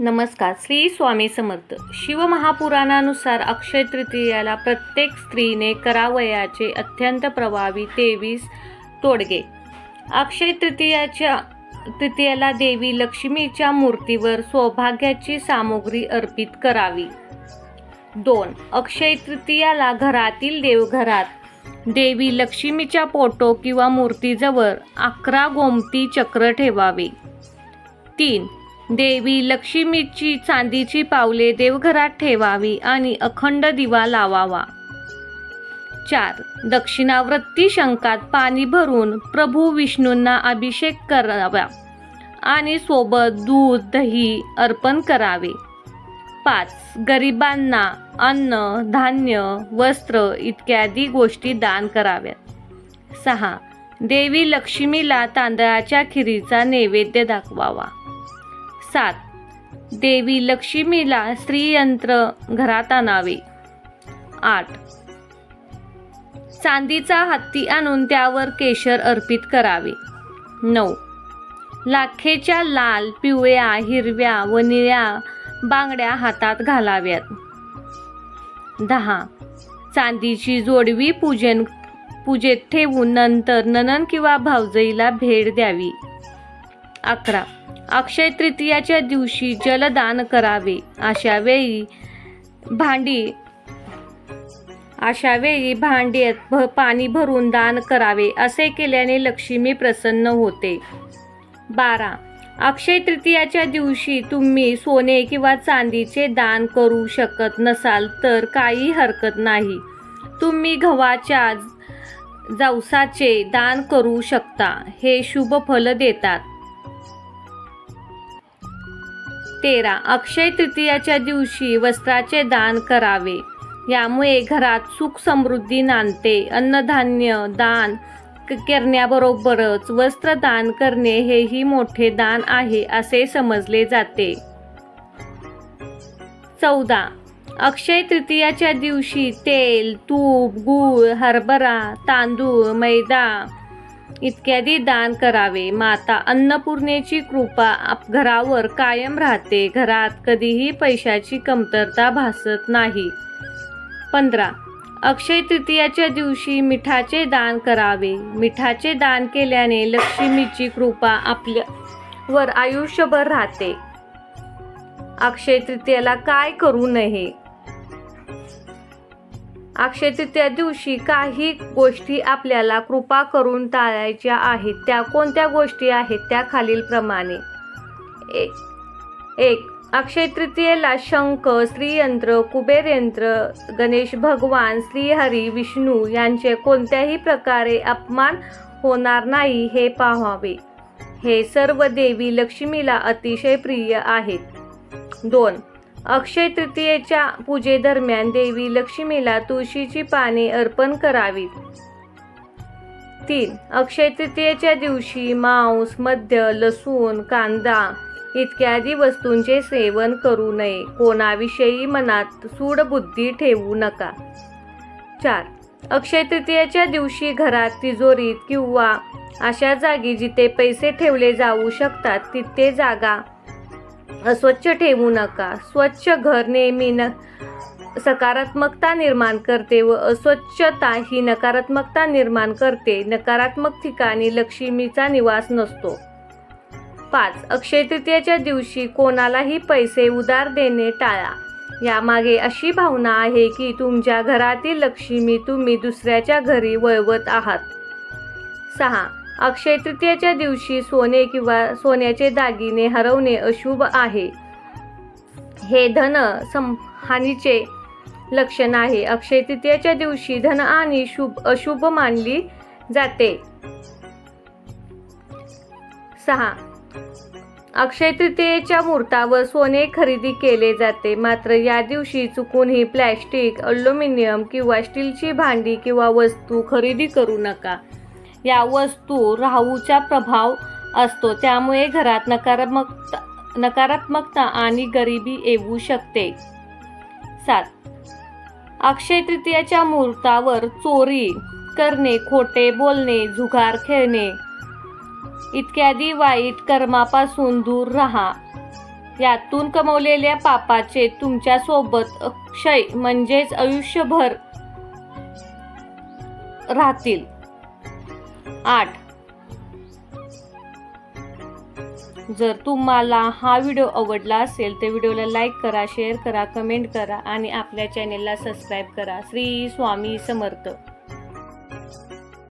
नमस्कार. श्री स्वामी समर्थ. शिवमहापुराणानुसार अक्षय तृतीयाला प्रत्येक स्त्रीने करावयाचे अत्यंत प्रभावी तेवीस तोडगे. अक्षय तृतीयाच्या तृतीयाला देवी लक्ष्मीच्या मूर्तीवर सौभाग्याची सामुग्री अर्पित करावी. दोन. अक्षय तृतीयाला घरातील देवघरात देवी लक्ष्मीच्या फोटो किंवा मूर्तीजवळ अकरा गोमती चक्र ठेवावे. तीन. देवी लक्ष्मीची चांदीची पावले देवघरात ठेवावी आणि अखंड दिवा लावावा. चार. दक्षिणावृत्ती शंकात पाणी भरून प्रभू विष्णूंना अभिषेक करावा आणि सोबत दूध दही अर्पण करावे. पाच. गरिबांना अन्न धान्य वस्त्र इत्यादी गोष्टी दान कराव्यात. सहा. देवी लक्ष्मीला तांदळाच्या खिरीचा नैवेद्य दाखवावा. सात. देवी लक्ष्मीला स्त्रीयंत्र घरात आणावे. आठ. चांदीचा हत्ती आणून त्यावर केशर अर्पित करावे. नऊ. लाखेच्या लाल पिवळ्या हिरव्या व निळ्या बांगड्या हातात घालाव्यात. दहा. चांदीची जोडवी पूजन पूजेत ठेवून नंतर ननन किंवा भावजईला भेट द्यावी. अकरा. अक्षय तृतीयाच्या दिवशी जलदान करावे. अशा वेळी भांडी अशा वेळी भांड्यात भ पाणी भरून दान करावे असे केल्याने लक्ष्मी प्रसन्न होते. बारा. अक्षय तृतीयाच्या दिवशी तुम्ही सोने किंवा चांदीचे दान करू शकत नसाल तर काही हरकत नाही. तुम्ही गव्हाच्या जवसाचे दान करू शकता. हे शुभ फल देतात. तेरा अक्षय तृतीयाच्या दिवशी वस्त्राचे दान करावे. यामुळे घरात सुख समृद्धी नांदते. अन्नधान्य दान क- करण्याबरोबरच वस्त्र दान करणे हेही मोठे दान आहे असे समजले जाते. चौदा अक्षय तृतीयाच्या दिवशी तेल तूप गूळ हरभरा तांदूळ मैदा इत्यादी दान करावे. माता अन्नपूर्णेची कृपा आप घरावर कायम राहते. घरात कधीही पैशाची कमतरता भासत नाही. पंधरा. अक्षय तृतीयाच्या दिवशी मिठाचे दान करावे. मिठाचे दान केल्याने लक्ष्मीची कृपा आपल्यावर आयुष्यभर राहते. अक्षय तृतीयाला काय करू नये? अक्षय तृतीया दिवशी काही गोष्टी आपल्याला कृपा करून टाळायच्या आहेत. त्या कोणत्या गोष्टी आहेत त्या खालीलप्रमाणे एक एक अक्षय तृतीयेला शंख श्रीयंत्र कुबेर यंत्र गणेश भगवान श्रीहरी विष्णू यांचे कोणत्याही प्रकारे अपमान होणार नाही हे पाहावे. हे सर्व देवी लक्ष्मीला अतिशय प्रिय आहेत. दोन अक्षय तृतीयेच्या पूजेदरम्यान देवी लक्ष्मीला तुळशीची पाने अर्पण करावीत. तीन अक्षय तृतीयेच्या दिवशी मांस मद्य लसूण कांदा इत्यादी वस्तूंचे सेवन करू नये. कोणाविषयी मनात सूडबुद्धी ठेवू नका. चार अक्षय तृतीयेच्या दिवशी घरात तिजोरीत किंवा अशा जागी जिथे पैसे ठेवले जाऊ शकतात तिथे जागा अस्वच्छ ठेवू नका. स्वच्छ घर नेहमी न सकारात्मकता निर्माण करते व अस्वच्छता ही नकारात्मकता निर्माण करते. नकारात्मक ठिकाणी लक्ष्मीचा निवास नसतो. पाच अक्षय तृतीयाच्या दिवशी कोणालाही पैसे उधार देणे टाळा. यामागे अशी भावना आहे की तुमच्या घरातील लक्ष्मी तुम्ही दुसऱ्याच्या घरी वळवत आहात. सहा अक्षय तृतीयेच्या दिवशी सोने किंवा सोन्याचे दागिने हरवणे अशुभ आहे. हे धन हानीचे लक्षण आहे. अक्षय तृतीयेच्या दिवशी धन आणि शुभ अशुभ मानली जाते. सहा. अक्षय तृतीयेच्या मुहूर्तावर सोने खरेदी केले जाते. मात्र या दिवशी चुकूनही प्लॅस्टिक अल्युमिनियम किंवा स्टीलची भांडी किंवा वस्तू खरेदी करू नका. या वस्तू राहूचा प्रभाव असतो. त्यामुळे घरात नकारात्मक नकारात्मकता आणि गरिबी येऊ शकते. सात. अक्षय तृतीयाच्या मुहूर्तावर चोरी करणे खोटे बोलणे जुगार खेळणे इत्यादी वाईट कर्मापासून दूर राहा. यातून कमवलेल्या पापाचे तुमच्यासोबत अक्षय म्हणजेच आयुष्यभर राहतील. आठ. जर तुम्हाला हा व्हिडिओ आवडला असेल तर व्हिडिओला लाईक करा शेअर करा कमेंट करा आणि आपल्या चॅनेलला सबस्क्राईब करा. श्री स्वामी समर्थ.